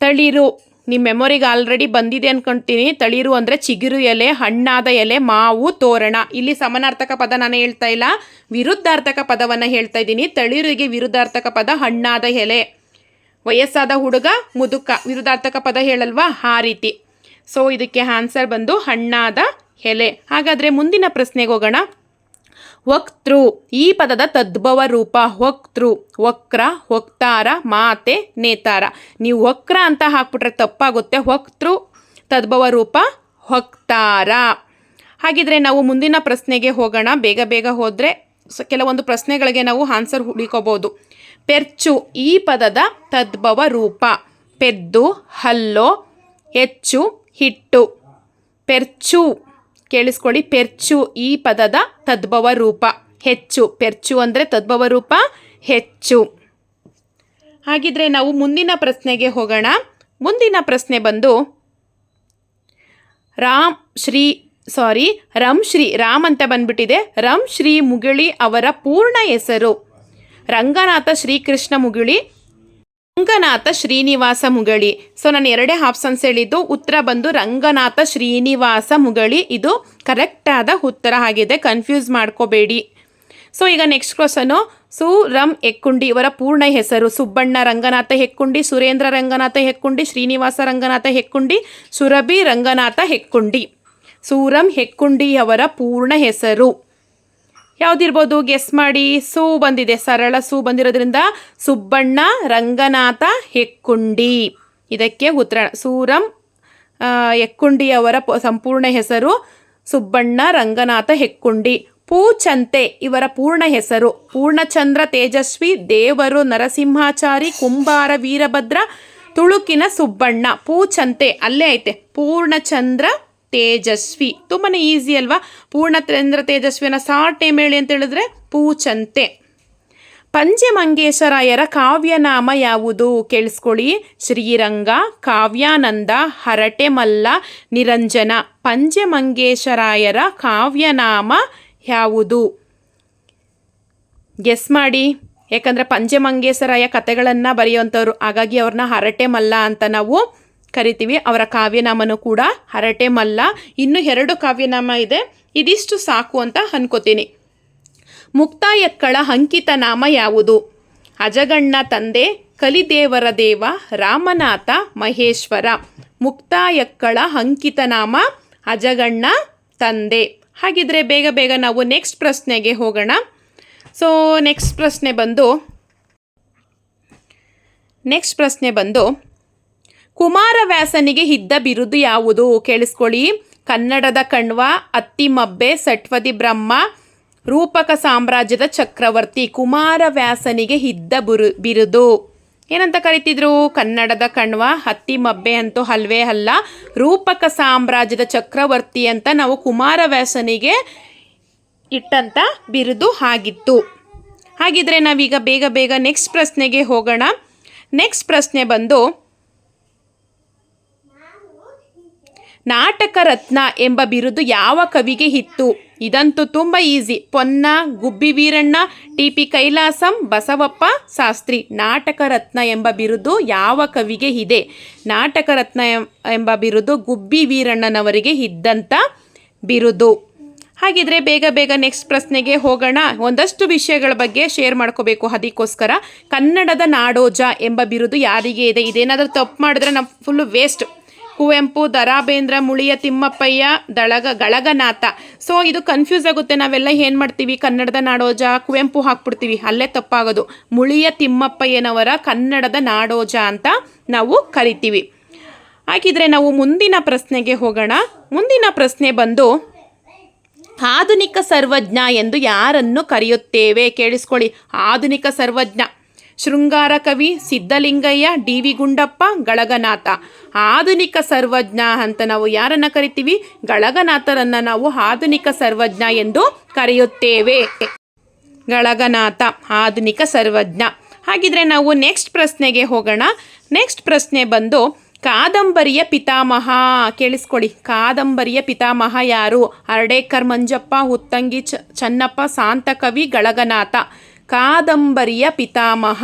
[SPEAKER 1] ತಳಿರು ನಿಮ್ಮ ಮೆಮೊರಿಗೆ ಆಲ್ರೆಡಿ ಬಂದಿದೆ ಅಂದ್ಕೊಂತೀನಿ ತಳಿರು ಅಂದರೆ ಚಿಗುರು ಎಲೆ, ಹಣ್ಣಾದ ಎಲೆ, ಮಾವು, ತೋರಣ. ಇಲ್ಲಿ ಸಮಾನಾರ್ಥಕ ಪದ ನಾನು ಹೇಳ್ತಾ ಇಲ್ಲ. ವಿರುದ್ಧಾರ್ಥಕ ಪದವನ್ನು ಹೇಳ್ತಾ ಇದ್ದೀನಿ. ತಳಿರಿಗೆ ವಿರುದ್ಧಾರ್ಥಕ ಪದ ಹಣ್ಣಾದ ಎಲೆ. ವಯಸ್ಸಾದ ಹುಡುಗ ಮುದುಕ, ವಿರುದ್ಧಾರ್ಥಕ ಪದ ಹೇಳಲ್ವಾ? ಆ ರೀತಿ. ಸೊ ಇದಕ್ಕೆ ಆನ್ಸರ್ ಬಂದು ಹಣ್ಣಾದ ಎಲೆ. ಹಾಗಾದರೆ ಮುಂದಿನ ಪ್ರಶ್ನೆಗೆ ಹೋಗೋಣ. ವಕ್ತೃ, ಈ ಪದದ ತದ್ಭವ ರೂಪ. ವಕ್ತೃ, ವಕ್ರ, ವಕ್ತಾರ, ಮಾತೆ, ನೇತಾರ. ನೀವು ವಕ್ರ ಅಂತ ಹಾಕ್ಬಿಟ್ರೆ ತಪ್ಪಾಗುತ್ತೆ. ವಕ್ತೃ, ತದ್ಭವ ರೂಪ, ವಕ್ತಾರ. ಹಾಗಿದ್ರೆ ನಾವು ಮುಂದಿನ ಪ್ರಶ್ನೆಗೆ ಹೋಗೋಣ. ಬೇಗ ಬೇಗ ಹೋದರೆ ಕೆಲವೊಂದು ಪ್ರಶ್ನೆಗಳಿಗೆ ನಾವು ಆನ್ಸರ್ ಹುಡುಕೋಬೋದು. ಪೆರ್ಚು ಈ ಪದದ ತದ್ಭವ ರೂಪ. ಪೆದ್ದು, ಹಲ್ಲೋ, ಹೆಚ್ಚು, ಹಿಟ್ಟು. ಪೆರ್ಚು, ಕೇಳಿಸ್ಕೊಳ್ಳಿ, ಪೆರ್ಚು ಈ ಪದದ ತದ್ಭವ ರೂಪ. ಹೆಚ್ಚು, ಪೆರ್ಚು ಅಂದರೆ ತದ್ಭವ ರೂಪ, ಹೆಚ್ಚು. ಹಾಗಿದ್ರೆ ನಾವು ಮುಂದಿನ ಪ್ರಶ್ನೆಗೆ ಹೋಗೋಣ. ಮುಂದಿನ ಪ್ರಶ್ನೆ ಬಂದು, ರಾಮ್ ಶ್ರೀ, ಸಾರಿ, ರಮ್ ಶ್ರೀ ರಾಮ್ ಅಂತ ಬಂದ್ಬಿಟ್ಟಿದೆ. ರಮ್ ಶ್ರೀ ಮುಗಿಳಿ ಅವರ ಪೂರ್ಣ ಹೆಸರು. ರಂಗನಾಥ ಶ್ರೀಕೃಷ್ಣ ಮುಗುಳಿ, ರಂಗನಾಥ ಶ್ರೀನಿವಾಸ ಮುಗಳಿ. ಸೊ ನಾನು ಎರಡೇ ಆಪ್ಷನ್ಸ್ ಹೇಳಿದ್ದು, ಉತ್ತರ ಬಂದು ರಂಗನಾಥ ಶ್ರೀನಿವಾಸ ಮುಗಳಿ. ಇದು ಕರೆಕ್ಟಾದ ಉತ್ತರ ಆಗಿದೆ ಕನ್ಫ್ಯೂಸ್ ಮಾಡ್ಕೋಬೇಡಿ. ಸೊ ಈಗ ನೆಕ್ಸ್ಟ್ ಕ್ವಶನು ಸು ರಂ ಹೆಕ್ಕುಂಡಿ, ಇವರ ಪೂರ್ಣ ಹೆಸರು, ಸುಬ್ಬಣ್ಣ ರಂಗನಾಥ ಹೆಕ್ಕುಂಡಿ, ಸುರೇಂದ್ರ ರಂಗನಾಥ ಹೆಕ್ಕುಂಡಿ, ಶ್ರೀನಿವಾಸ ರಂಗನಾಥ ಹೆಕ್ಕುಂಡಿ, ಸುರಭಿ ರಂಗನಾಥ ಹೆಕ್ಕುಂಡಿ. ಸೂರಂ ಹೆಕ್ಕುಂಡಿಯವರ ಪೂರ್ಣ ಹೆಸರು. ಯಾವುದಿರ್ಬೋದು? ಗೆಸ್ ಮಾಡಿ. ಸೂ ಬಂದಿದೆ. ಸರಳ ಸೂ ಬಂದಿರೋದ್ರಿಂದ ಸುಬ್ಬಣ್ಣ, ರಂಗನಾಥ, ಹೆಕ್ಕುಂಡಿ. ಇದಕ್ಕೆ ಉತ್ತರ. ಸೂರಂ ಹೆಕ್ಕುಂಡಿಯವರ ಸಂಪೂರ್ಣ ಹೆಸರು ಸುಬ್ಬಣ್ಣ, ರಂಗನಾಥ, ಹೆಕ್ಕುಂಡಿ. ಪೂಚಂತೆ ಇವರ ಪೂರ್ಣ ಹೆಸರು. ಪೂರ್ಣಚಂದ್ರ, ತೇಜಸ್ವಿ, ದೇವರು, ನರಸಿಂಹಾಚಾರಿ, ಕುಂಬಾರ, ವೀರಭದ್ರ, ತುಳುಕಿನ ಸುಬ್ಬಣ್ಣ. ಪೂಚಂತೆ. ಅಲ್ಲೇ ಐತೆ. ಪೂರ್ಣಚಂದ್ರ ತೇಜಸ್ವಿ. ತುಂಬಾ ಈಸಿ ಅಲ್ವಾ? ಪೂರ್ಣಚಂದ್ರ ತೇಜಸ್ವಿನ ಸಾಟೆ ಮೇಳೆ ಅಂತ ಹೇಳಿದ್ರೆ ಪೂಚಂತೆ. ಪಂಚಮಂಗೇಶ್ವರಾಯರ ಕಾವ್ಯನಾಮ ಯಾವುದು ಕೇಳಿಸ್ಕೊಳ್ಳಿ. ಶ್ರೀರಂಗ, ಕಾವ್ಯಾನಂದ, ಹರಟೆಮಲ್ಲ, ನಿರಂಜನ. ಪಂಚಮಂಗೇಶ್ವರಾಯರ ಕಾವ್ಯನಾಮ ಯಾವುದು? ಗೆಸ್ ಮಾಡಿ. ಯಾಕಂದರೆ ಪಂಚಮಂಗೇಶ್ವರಾಯ ಕಥೆಗಳನ್ನು ಬರೆಯುವಂಥವ್ರು. ಹಾಗಾಗಿ ಅವ್ರನ್ನ ಹರಟೆ ಮಲ್ಲ ಅಂತ ನಾವು ಕರಿತೀವಿ. ಅವರ ಕಾವ್ಯನಾಮನೂ ಕೂಡ ಹರಟೆ ಮಲ್ಲ. ಇನ್ನು ಎರಡು ಕಾವ್ಯನಾಮ ಇದೆ. ಇದಿಷ್ಟು ಸಾಕು ಅಂತ ಅನ್ಕೋತೀನಿ. ಮುಕ್ತಾಯಕ್ಕಳ ಅಂಕಿತ ನಾಮ ಯಾವುದು? ಅಜಗಣ್ಣ ತಂದೆ, ಕಲಿದೇವರ ದೇವ, ರಾಮನಾಥ, ಮಹೇಶ್ವರ. ಮುಕ್ತಾಯಕ್ಕಳ ಅಂಕಿತ ನಾಮ ಅಜಗಣ್ಣ ತಂದೆ. ಹಾಗಿದ್ರೆ ಬೇಗ ಬೇಗ ನಾವು ನೆಕ್ಸ್ಟ್ ಪ್ರಶ್ನೆಗೆ ಹೋಗೋಣ. ಸೊ ನೆಕ್ಸ್ಟ್ ಪ್ರಶ್ನೆ ಬಂದು ನೆಕ್ಸ್ಟ್ ಪ್ರಶ್ನೆ ಬಂದು ಕುಮಾರವ್ಯಾಸನಿಗೆ ಇದ್ದ ಬಿರುದು ಯಾವುದು? ಕೇಳಿಸ್ಕೊಳ್ಳಿ. ಕನ್ನಡದ ಕಣ್ವ ಅತ್ತಿಮಬ್ಬೆ ಸಟ್ವದಿ ಬ್ರಹ್ಮ, ರೂಪಕ ಸಾಮ್ರಾಜ್ಯದ ಚಕ್ರವರ್ತಿ ಕುಮಾರವ್ಯಾಸನಿಗೆ ಇದ್ದ ಬುರು, ಬಿರುದು. ಏನಂತ ಕರಿತಿದ್ರು? ಕನ್ನಡದ ಕಣ್ವ ಹತ್ತಿ ಮಬ್ಬೆ ಅಂತೂ ಹಲ್ವೇ ಅಲ್ಲ, ರೂಪಕ ಸಾಮ್ರಾಜ್ಯದ ಚಕ್ರವರ್ತಿ ಅಂತ ನಾವು ಕುಮಾರವ್ಯಾಸನಿಗೆ ಇಟ್ಟಂತ ಬಿರುದು ಆಗಿತ್ತು. ಹಾಗಿದ್ರೆ ನಾವೀಗ ಬೇಗ ಬೇಗ ನೆಕ್ಸ್ಟ್ ಪ್ರಶ್ನೆಗೆ ಹೋಗೋಣ. ನೆಕ್ಸ್ಟ್ ಪ್ರಶ್ನೆ ಬಂದು ನಾಟಕ ರತ್ನ ಎಂಬ ಬಿರುದು ಯಾವ ಕವಿಗೆ ಇತ್ತು ಇದಂತೂ ತುಂಬ easy. Ponna, Gubbi Veeranna, T P Kailasam, Basavappa Shastri. ನಾಟಕ ರತ್ನ ಎಂಬ ಬಿರುದು ಯಾವ ಕವಿಗೆ ಇದೆ ನಾಟಕ ರತ್ನ ಎಂಬ ಬಿರುದು ಗುಬ್ಬಿ ವೀರಣ್ಣನವರಿಗೆ ಇದ್ದಂಥ ಬಿರುದು. ಹಾಗಿದ್ರೆ ಬೇಗ ಬೇಗ ನೆಕ್ಸ್ಟ್ ಪ್ರಶ್ನೆಗೆ ಹೋಗೋಣ. ಒಂದಷ್ಟು ವಿಷಯಗಳ ಬಗ್ಗೆ ಶೇರ್ ಮಾಡ್ಕೋಬೇಕು ಅದಕ್ಕೋಸ್ಕರ. ಕನ್ನಡದ ನಾಡೋಜ ಎಂಬ ಬಿರುದು ಯಾರಿಗೆ ಇದೆ? ಇದೇನಾದರೂ ತಪ್ಪು ಮಾಡಿದ್ರೆ ನಮ್ಮ ಫುಲ್ಲು ವೇಸ್ಟ್ ಕುವೆಂಪು ದರಾ ಬೇಂದ್ರ ಮುಳಿಯ ತಿಮ್ಮಪ್ಪಯ್ಯ, ದಳಗ, ಗಳಗನಾಥ. ಸೊ ಇದು ಕನ್ಫ್ಯೂಸ್ ಆಗುತ್ತೆ. ನಾವೆಲ್ಲ ಏನು ಮಾಡ್ತೀವಿ? ಕನ್ನಡದ ನಾಡೋಜ, ಕುವೆಂಪು ಹಾಕ್ಬಿಡ್ತೀವಿ. ಅಲ್ಲೇ ತಪ್ಪಾಗೋದು. ಮುಳಿಯ ತಿಮ್ಮಪ್ಪಯ್ಯನವರ ಕನ್ನಡದ ನಾಡೋಜ ಅಂತ ನಾವು ಕರಿತೀವಿ. ಹಾಗಿದ್ರೆ ನಾವು ಮುಂದಿನ ಪ್ರಶ್ನೆಗೆ ಹೋಗೋಣ. ಮುಂದಿನ ಪ್ರಶ್ನೆ ಬಂದು, ಆಧುನಿಕ ಸರ್ವಜ್ಞ ಎಂದು ಯಾರನ್ನು ಕರೆಯುತ್ತೇವೆ? ಕೇಳಿಸ್ಕೊಳ್ಳಿ. ಆಧುನಿಕ ಸರ್ವಜ್ಞ. ಶೃಂಗಾರ ಕವಿ ಸಿದ್ಧಲಿಂಗಯ್ಯ, ಡಿ ವಿ ಗುಂಡಪ್ಪ, ಗಳಗನಾಥ. ಆಧುನಿಕ ಸರ್ವಜ್ಞ ಅಂತ ನಾವು ಯಾರನ್ನ ಕರಿತೀವಿ? ಗಳಗನಾಥರನ್ನು ನಾವು ಆಧುನಿಕ ಸರ್ವಜ್ಞ ಎಂದು ಕರೆಯುತ್ತೇವೆ. ಗಳಗನಾಥ, ಆಧುನಿಕ ಸರ್ವಜ್ಞ. ಹಾಗಿದ್ರೆ ನಾವು ನೆಕ್ಸ್ಟ್ ಪ್ರಶ್ನೆಗೆ ಹೋಗೋಣ. ನೆಕ್ಸ್ಟ್ ಪ್ರಶ್ನೆ ಬಂದು, ಕಾದಂಬರಿಯ ಪಿತಾಮಹ ಕೇಳಿಸ್ಕೊಳ್ಳಿ. ಕಾದಂಬರಿಯ ಪಿತಾಮಹ ಯಾರು? ಅರ್ಡೇಕರ್ ಮಂಜಪ್ಪ, ಉತ್ತಂಗಿ ಚ, ಚನ್ನಪ್ಪ, ಸಾಂತಕವಿ, ಗಳಗನಾಥ. ಕಾದಂಬರಿಯ ಪಿತಾಮಹ.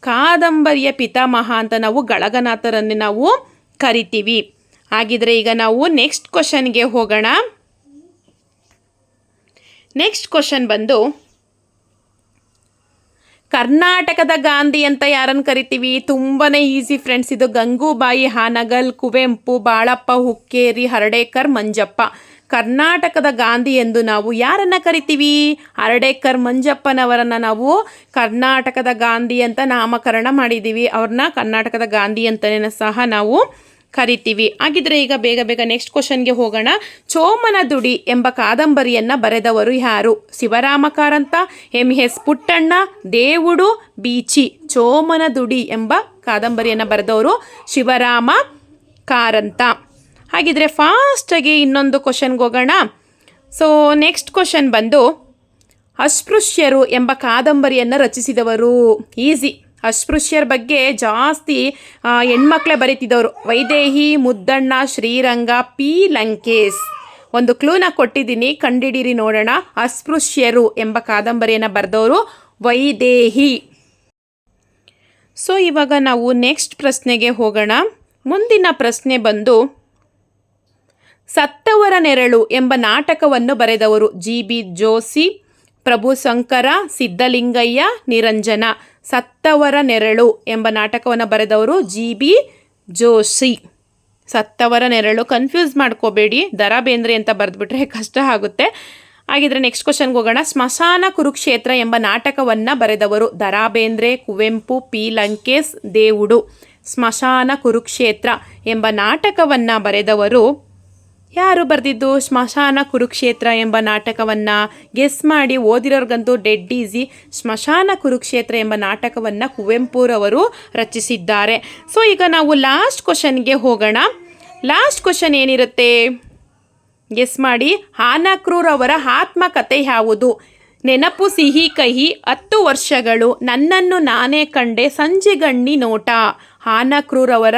[SPEAKER 1] ಕಾದಂಬರಿಯ ಪಿತಾಮಹ ಅಂತ ನಾವು ಗಳಗನಾಥರನ್ನು ನಾವು ಕರಿತೀವಿ. ಹಾಗಿದ್ರೆ ಈಗ ನಾವು ನೆಕ್ಸ್ಟ್ ಕ್ವಶನ್ಗೆ ಹೋಗೋಣ. ನೆಕ್ಸ್ಟ್ ಕ್ವಶನ್ ಬಂದು, ಕರ್ನಾಟಕದ ಗಾಂಧಿ ಅಂತ ಯಾರನ್ನು ಕರಿತೀವಿ? ತುಂಬಾ ಈಸಿ ಫ್ರೆಂಡ್ಸ್ ಇದು ಗಂಗೂಬಾಯಿ ಹಾನಗಲ್, ಕುವೆಂಪು, ಬಾಳಪ್ಪ, ಹುಕ್ಕೇರಿ, ಹರಡೇಕರ್, ಮಂಜಪ್ಪ. ಕರ್ನಾಟಕದ ಗಾಂಧಿ ಎಂದು ನಾವು ಯಾರನ್ನ ಕರಿತೀವಿ? ಹರ್ಡೇಕರ್ ಮಂಜಪ್ಪನವರನ್ನ ನಾವು ಕರ್ನಾಟಕದ ಗಾಂಧಿ ಅಂತ ನಾಮಕರಣ ಮಾಡಿದ್ದೀವಿ. ಅವ್ರನ್ನ ಕರ್ನಾಟಕದ ಗಾಂಧಿ ಅಂತಲೇ ಸಹ ನಾವು ಕರಿತೀವಿ. ಹಾಗಿದ್ರೆ ಈಗ ಬೇಗ ಬೇಗ ನೆಕ್ಸ್ಟ್ ಕ್ವಶನ್ಗೆ ಹೋಗೋಣ. ಚೋಮನ ದುಡಿ ಎಂಬ ಕಾದಂಬರಿಯನ್ನ ಬರೆದವರು ಯಾರು? Shivarama Karanth M S Puttanna, Devudu, Beechi. Chomana ದುಡಿ ಎಂಬ ಕಾದಂಬರಿಯನ್ನು ಬರೆದವರು ಶಿವರಾಮ ಕಾರಂತ ಹಾಗಿದ್ರೆ ಫಾಸ್ಟಾಗಿ ಇನ್ನೊಂದು ಕ್ವಶನ್ಗೆ ಹೋಗೋಣ. ಸೊ ನೆಕ್ಸ್ಟ್ ಕ್ವಶನ್ ಬಂದು, ಅಸ್ಪೃಶ್ಯರು ಎಂಬ ಕಾದಂಬರಿಯನ್ನು ರಚಿಸಿದವರು. ಈಸಿ ಅಸ್ಪೃಶ್ಯರ ಬಗ್ಗೆ ಜಾಸ್ತಿ ಹೆಣ್ಮಕ್ಳೆ ಬರೀತಿದ್ದವರು. ವೈದೇಹಿ, ಮುದ್ದಣ್ಣ, ಶ್ರೀರಂಗ, ಪಿ. ಲಂಕೇಶ್. ಒಂದು ಕ್ಲೂನ ಕೊಟ್ಟಿದ್ದೀನಿ, ಕಂಡಿಡೀರಿ ನೋಡೋಣ. ಅಸ್ಪೃಶ್ಯರು ಎಂಬ ಕಾದಂಬರಿಯನ್ನು ಬರೆದವರು ವೈದೇಹಿ. ಸೊ ಇವಾಗ ನಾವು ನೆಕ್ಸ್ಟ್ ಪ್ರಶ್ನೆಗೆ ಹೋಗೋಣ. ಮುಂದಿನ ಪ್ರಶ್ನೆ ಬಂದು ಸತ್ತವರ ನೆರಳು ಎಂಬ ನಾಟಕವನ್ನು ಬರೆದವರು ಜಿ ಬಿ ಜೋಶಿ, ಪ್ರಭು ಶಂಕರ, ಸಿದ್ಧಲಿಂಗಯ್ಯ, ನಿರಂಜನ. ಸತ್ತವರ ನೆರಳು ಎಂಬ ನಾಟಕವನ್ನು ಬರೆದವರು ಜಿ ಬಿ ಜೋಶಿ. ಸತ್ತವರ ನೆರಳು ಕನ್ಫ್ಯೂಸ್ ಮಾಡ್ಕೋಬೇಡಿ, ದರ ಬೇಂದ್ರೆ ಅಂತ ಬರೆದ್ಬಿಟ್ರೆ ಕಷ್ಟ ಆಗುತ್ತೆ. ಹಾಗಿದ್ರೆ ನೆಕ್ಸ್ಟ್ ಕ್ವಶನ್ಗೆ ಹೋಗೋಣ. ಸ್ಮಶಾನ ಕುರುಕ್ಷೇತ್ರ ಎಂಬ ನಾಟಕವನ್ನು ಬರೆದವರು ದರಾ ಬೇಂದ್ರೆ, ಕುವೆಂಪು, ಪಿ ಲಂಕೇಶ್, ದೇವುಡು. ಸ್ಮಶಾನ ಕುರುಕ್ಷೇತ್ರ ಎಂಬ ನಾಟಕವನ್ನು ಬರೆದವರು ಯಾರು ಬರೆದಿದ್ದು ಸ್ಮಶಾನ ಕುರುಕ್ಷೇತ್ರ ಎಂಬ ನಾಟಕವನ್ನು ಗೆಸ್ ಮಾಡಿ ಓದಿರೋರ್ಗಂತೂ ಡೆಡ್ ಈಸಿ ಸ್ಮಶಾನ ಕುರುಕ್ಷೇತ್ರ ಎಂಬ ನಾಟಕವನ್ನು ಕುವೆಂಪುರವರು ರಚಿಸಿದ್ದಾರೆ. ಸೊ ಈಗ ನಾವು ಲಾಸ್ಟ್ ಕ್ವಶನ್ಗೆ ಹೋಗೋಣ. ಲಾಸ್ಟ್ ಕ್ವಶನ್ ಏನಿರುತ್ತೆ? ಗೆಸ್ ಮಾಡಿ. ಹಾನಕ್ರೂರವರ ಆತ್ಮಕಥೆ ಯಾವುದು? ನೆನಪು ಸಿಹಿ ಕಹಿ, ಹತ್ತು ವರ್ಷಗಳು, ನನ್ನನ್ನು ನಾನೇ ಕಂಡೆ ಸಂಜೆಗಣ್ಣಿ ನೋಟ. ಹಾನಕ್ರೂರವರ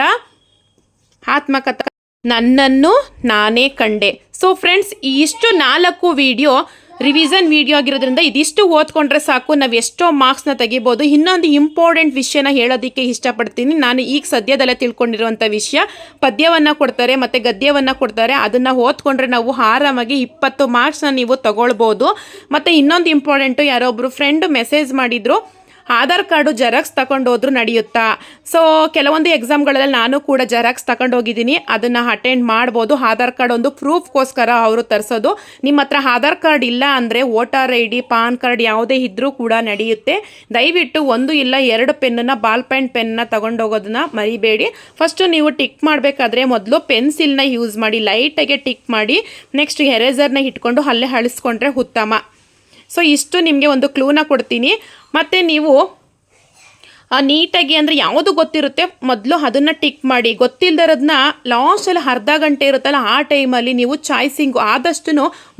[SPEAKER 1] ಆತ್ಮಕಥೆ ನನ್ನನ್ನು ನಾನೇ ಕಂಡೆ. ಸೊ ಫ್ರೆಂಡ್ಸ್ ಇಷ್ಟು ನಾಲ್ಕು ವಿಡಿಯೋ ರಿವಿಷನ್ ವಿಡಿಯೋ ಆಗಿರೋದ್ರಿಂದ ಇದಿಷ್ಟು ಓದ್ಕೊಂಡ್ರೆ ಸಾಕು. ನಾವು ಎಷ್ಟೋ ಮಾರ್ಕ್ಸ್ನ ತೆಗಿಬೋದು. ಇನ್ನೊಂದು ಇಂಪಾರ್ಟೆಂಟ್ ವಿಷಯನ ಹೇಳೋದಕ್ಕೆ ಇಷ್ಟಪಡ್ತೀನಿ. ನಾನು ಈಗ ಸದ್ಯದಲ್ಲೇ ತಿಳ್ಕೊಂಡಿರುವಂಥ ವಿಷಯ, ಪದ್ಯವನ್ನು ಕೊಡ್ತಾರೆ ಮತ್ತು ಗದ್ಯವನ್ನು ಕೊಡ್ತಾರೆ. ಅದನ್ನು ಓದ್ಕೊಂಡ್ರೆ ನಾವು ಆರಾಮಾಗಿ ಇಪ್ಪತ್ತು ಮಾರ್ಕ್ಸ್ನ ನೀವು ತಗೊಳ್ಬೋದು. ಮತ್ತು ಇನ್ನೊಂದು ಇಂಪಾರ್ಟೆಂಟು ಯಾರೋ ಒಬ್ಬರು ಫ್ರೆಂಡು ಮೆಸೇಜ್ ಮಾಡಿದರು. ಆಧಾರ್ ಕಾರ್ಡು ಜೆರಾಕ್ಸ್ ತಗೊಂಡೋದ್ರು ನಡೆಯುತ್ತಾ? ಸೊ ಕೆಲವೊಂದು ಎಕ್ಸಾಮ್ಗಳಲ್ಲಿ ನಾನು ಕೂಡ ಜೆರಾಕ್ಸ್ ತಗೊಂಡೋಗಿದ್ದೀನಿ. ಅದನ್ನು ಅಟೆಂಡ್ ಮಾಡ್ಬೋದು. ಆಧಾರ್ ಕಾರ್ಡ್ ಒಂದು ಪ್ರೂಫ್ಗೋಸ್ಕರ ಅವರು ತರಿಸೋದು. ನಿಮ್ಮ ಹತ್ರ ಆಧಾರ್ ಕಾರ್ಡ್ ಇಲ್ಲ ಅಂದರೆ voter I D, PAN card ಯಾವುದೇ ಇದ್ದರೂ ಕೂಡ ನಡೆಯುತ್ತೆ. ದಯವಿಟ್ಟು ಒಂದು ಇಲ್ಲ ಎರಡು ಪೆನ್ನನ್ನು ಬಾಲ್ ಪೆನ್ ಪೆನ್ನ ತಗೊಂಡೋಗೋದನ್ನ ಮರಿಬೇಡಿ. ಫಸ್ಟು ನೀವು ಟಿಕ್ ಮಾಡಬೇಕಾದ್ರೆ ಮೊದಲು ಪೆನ್ಸಿಲ್ನ ಯೂಸ್ ಮಾಡಿ, ಲೈಟಾಗೆ ಟಿಕ್ ಮಾಡಿ, ನೆಕ್ಸ್ಟ್ ಎರೇಸರ್ನ ಇಟ್ಕೊಂಡು ಅಲ್ಲೇ ಅಳಿಸ್ಕೊಂಡ್ರೆ ಉತ್ತಮ. ಸೊ ಇಷ್ಟು ನಿಮಗೆ ಒಂದು ಕ್ಲೂನ ಕೊಡ್ತೀನಿ. ಮತ್ತು ನೀವು ನೀಟಾಗಿ ಅಂದರೆ ಯಾವುದು ಗೊತ್ತಿರುತ್ತೆ? ಮೊದಲು ಅದನ್ನು ಟಿಕ್ ಮಾಡಿ. ಗೊತ್ತಿಲ್ಲದರದನ್ನ ಲಾಸ್ಟಲ್ಲಿ ಅರ್ಧ ಗಂಟೆ ಇರುತ್ತಲ್ಲ, ಆ ಟೈಮಲ್ಲಿ ನೀವು ಚಾಯ್ಸಿಂಗು ಆದಷ್ಟು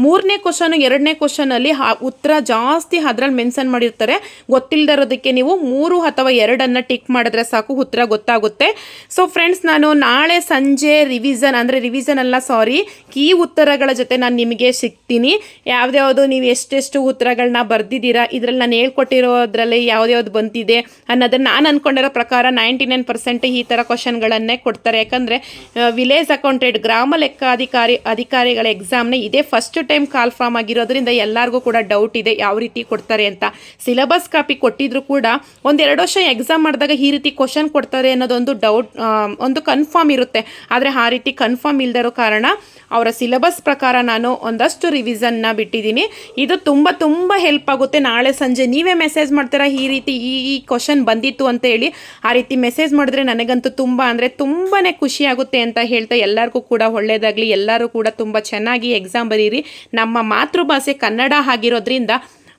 [SPEAKER 1] ಮೂರನೇ ಕ್ವಶನು ಎರಡನೇ ಕ್ವಶನಲ್ಲಿ ಉತ್ತರ ಜಾಸ್ತಿ ಅದ್ರಲ್ಲಿ ಮೆನ್ಷನ್ ಮಾಡಿರ್ತಾರೆ. ಗೊತ್ತಿಲ್ಲದಿರೋದಕ್ಕೆ ನೀವು ಮೂರು ಅಥವಾ ಎರಡನ್ನು ಟಿಕ್ ಮಾಡಿದ್ರೆ ಸಾಕು, ಉತ್ತರ ಗೊತ್ತಾಗುತ್ತೆ. ಸೊ ಫ್ರೆಂಡ್ಸ್ ನಾನು ನಾಳೆ ಸಂಜೆ ರಿವಿಸನ್ ಅಂದರೆ ರಿವಿಸನ್ ಅಲ್ಲ ಸಾರಿ ಕೀ ಉತ್ತರಗಳ ಜೊತೆ ನಾನು ನಿಮಗೆ ಸಿಗ್ತೀನಿ. ಯಾವ್ದ್ಯಾವುದು ನೀವು ಎಷ್ಟೆಷ್ಟು ಉತ್ತರಗಳನ್ನ ಬರೆದಿದ್ದೀರಾ, ಇದರಲ್ಲಿ ನಾನು ಹೇಳ್ಕೊಟ್ಟಿರೋದ್ರಲ್ಲಿ ಯಾವ್ದ್ಯಾವ್ದು ಬಂತಿದೆ ಅನ್ನೋದನ್ನು ನಾನು ಅಂದ್ಕೊಂಡಿರೋ ಪ್ರಕಾರ ನೈಂಟಿ ನೈನ್ ಪರ್ಸೆಂಟ್ ಈ ಥರ ಕ್ವಶನ್ಗಳನ್ನೇ ಕೊಡ್ತಾರೆ. ಯಾಕಂದರೆ ವಿಲೇಜ್ ಅಕೌಂಟೆಂಟ್, ಗ್ರಾಮ ಲೆಕ್ಕಾಧಿಕಾರಿ, ಅಧಿಕಾರಿಗಳ ಎಕ್ಸಾಮ್ನ ಇದೇ ಫಸ್ಟ್ ಟೈಮ್ ಕಾಲ್ ಫಾರ್ಮ್ ಆಗಿರೋದ್ರಿಂದ ಎಲ್ಲರಿಗೂ ಕೂಡ ಡೌಟ್ ಇದೆ, ಯಾವ ರೀತಿ ಕೊಡ್ತಾರೆ ಅಂತ. ಸಿಲೆಬಸ್ ಕಾಪಿ ಕೊಟ್ಟಿದ್ರು ಕೂಡ ಒಂದೆರಡು ವರ್ಷ ಎಕ್ಸಾಮ್ ಮಾಡಿದಾಗ ಈ ರೀತಿ ಕ್ವಶನ್ ಕೊಡ್ತಾರೆ ಅನ್ನೋದೊಂದು ಡೌಟ್ ಒಂದು ಕನ್ಫರ್ಮ್ ಇರುತ್ತೆ. ಆದರೆ ಆ ರೀತಿ ಕನ್ಫರ್ಮ್ ಇಲ್ಲದಿರೋ ಕಾರಣ ಅವರ ಸಿಲೆಬಸ್ ಪ್ರಕಾರ ನಾನು ಒಂದಷ್ಟು ರಿವಿಸನ್ನ ಬಿಟ್ಟಿದ್ದೀನಿ. ಇದು ತುಂಬ ತುಂಬ ಹೆಲ್ಪ್ ಆಗುತ್ತೆ. ನಾಳೆ ಸಂಜೆ ನೀವೇ ಮೆಸೇಜ್ ಮಾಡ್ತೀರಾ, ಈ ರೀತಿ ಈ ಈ ಕ್ವಶನ್ ಅಂತ ಹೇಳಿ ಆ ರೀತಿ ಮೆಸೇಜ್ ಮಾಡಿದ್ರೆ ನನಗಂತೂ ತುಂಬ ಅಂದರೆ ತುಂಬಾ ಖುಷಿ ಆಗುತ್ತೆ ಅಂತ ಹೇಳ್ತಾ ಎಲ್ಲರಿಗೂ ಕೂಡ ಒಳ್ಳೆಯದಾಗಲಿ ಎಲ್ಲರೂ ಕೂಡ ತುಂಬ ಚೆನ್ನಾಗಿ ಎಕ್ಸಾಮ್ ಬರೀರಿ. ನಮ್ಮ ಮಾತೃಭಾಷೆ ಕನ್ನಡ ಆಗಿರೋದ್ರಿಂದ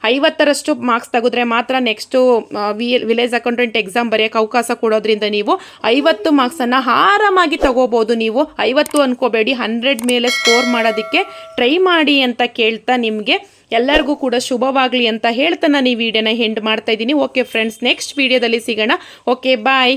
[SPEAKER 1] ಐವತ್ತರಷ್ಟು ಮಾರ್ಕ್ಸ್ ತೆಗೆದ್ರೆ ಮಾತ್ರ next V village accountant exam ಬರೆಯೋಕ್ಕೆ ಅವಕಾಶ ಕೊಡೋದ್ರಿಂದ ನೀವು ಐವತ್ತು ಮಾರ್ಕ್ಸನ್ನು ಆರಾಮಾಗಿ ತಗೋಬೋದು ನೀವು. ಐವತ್ತು ಅಂದ್ಕೋಬೇಡಿ ಹಂಡ್ರೆಡ್ ಮೇಲೆ ಸ್ಕೋರ್ ಮಾಡೋದಕ್ಕೆ ಟ್ರೈ ಮಾಡಿ ಅಂತ ಕೇಳ್ತಾ ನಿಮಗೆ ಎಲ್ಲರಿಗೂ ಕೂಡ ಶುಭವಾಗಲಿ ಅಂತ ಹೇಳ್ತಾ ನಾನು ಈ ವಿಡಿಯೋನ ಹೆಂಡ್ ಮಾಡ್ತಾ ಇದ್ದೀನಿ. ಓಕೆ ಫ್ರೆಂಡ್ಸ್ ನೆಕ್ಸ್ಟ್ ವಿಡಿಯೋದಲ್ಲಿ ಸಿಗೋಣ. Okay bye